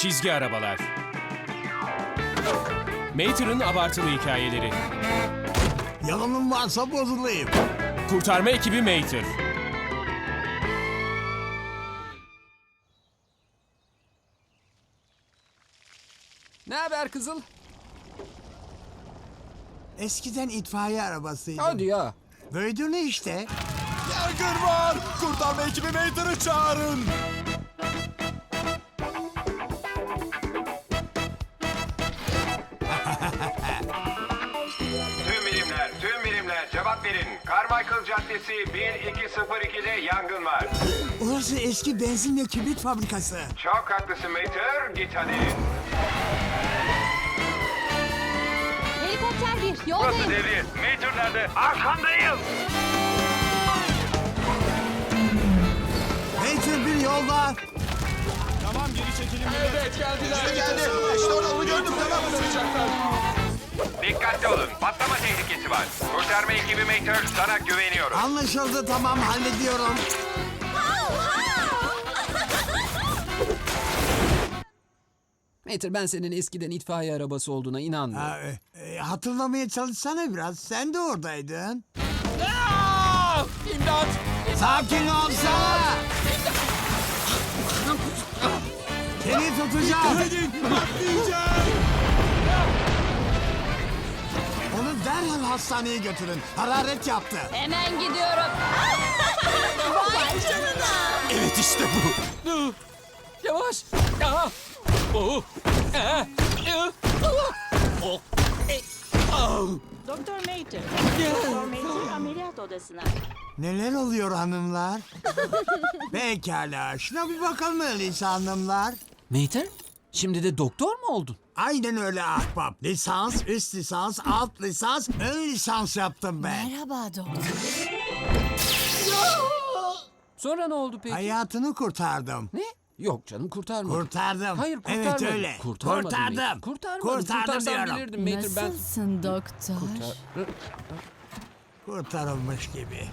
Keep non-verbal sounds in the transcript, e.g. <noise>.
Çizgi arabalar. Mater'ın abartılı hikayeleri. Yalanın varsa bozulayım. Kurtarma ekibi Mater. Ne haber kızıl? Eskiden itfaiye arabasıydı. Hadi ya. Ne işte? Yangın var! Kurtarma ekibi Mater'ı çağırın! Cevap verin. Carmichael Caddesi 1202'de yangın var. Orası eski benzin ve kibrit fabrikası. Çok haklısın Mater, git hadi. Helikopter bir, Burası yoldayım. devri. Mater nerede? Arkandayım. Mater bir yolda. Evet geldiler. Geldi. İşte orada onu gördüm tamam mı? Dikkatli olun, var. Kurtarma ekibi Mater, sana güveniyorum. Anlaşıldı tamam hallediyorum. <laughs> Mater ben senin eskiden itfaiye arabası olduğuna inanmıyorum. Ha, e, e, hatırlamaya çalışsana biraz. Sen de oradaydın. Aa! İmdat! Sakin olsana. Seni tutacağım. Onu hastaneye götürün. Hararet yaptı. Hemen gidiyorum. <laughs> Vay canına. Evet işte bu. Yavaş! Aa! Oh! Aa! Aa! Oh! E! Doktor Mater. Doktor Mater ameliyat odasına. Neler oluyor hanımlar? <laughs> Pekala. Şuna bir bakalım öyleyse hanımlar. Mater? Şimdi de doktor mu oldun? Aynen öyle ahbap. Lisans, üst lisans, alt lisans, ön lisans yaptım ben. Merhaba doktor. Sonra ne oldu peki? Hayatını kurtardım. Ne? Yok canım kurtarmadım. Kurtardım. Hayır kurtarmadın. Evet öyle. Kurtarmadın Kurtardım. Mater. Kurtarmadın. Kurtardım Kurtarsam diyorum. bilirdim Mater ben. Nasılsın doktor? Kurtar- Kurtarılmış gibi.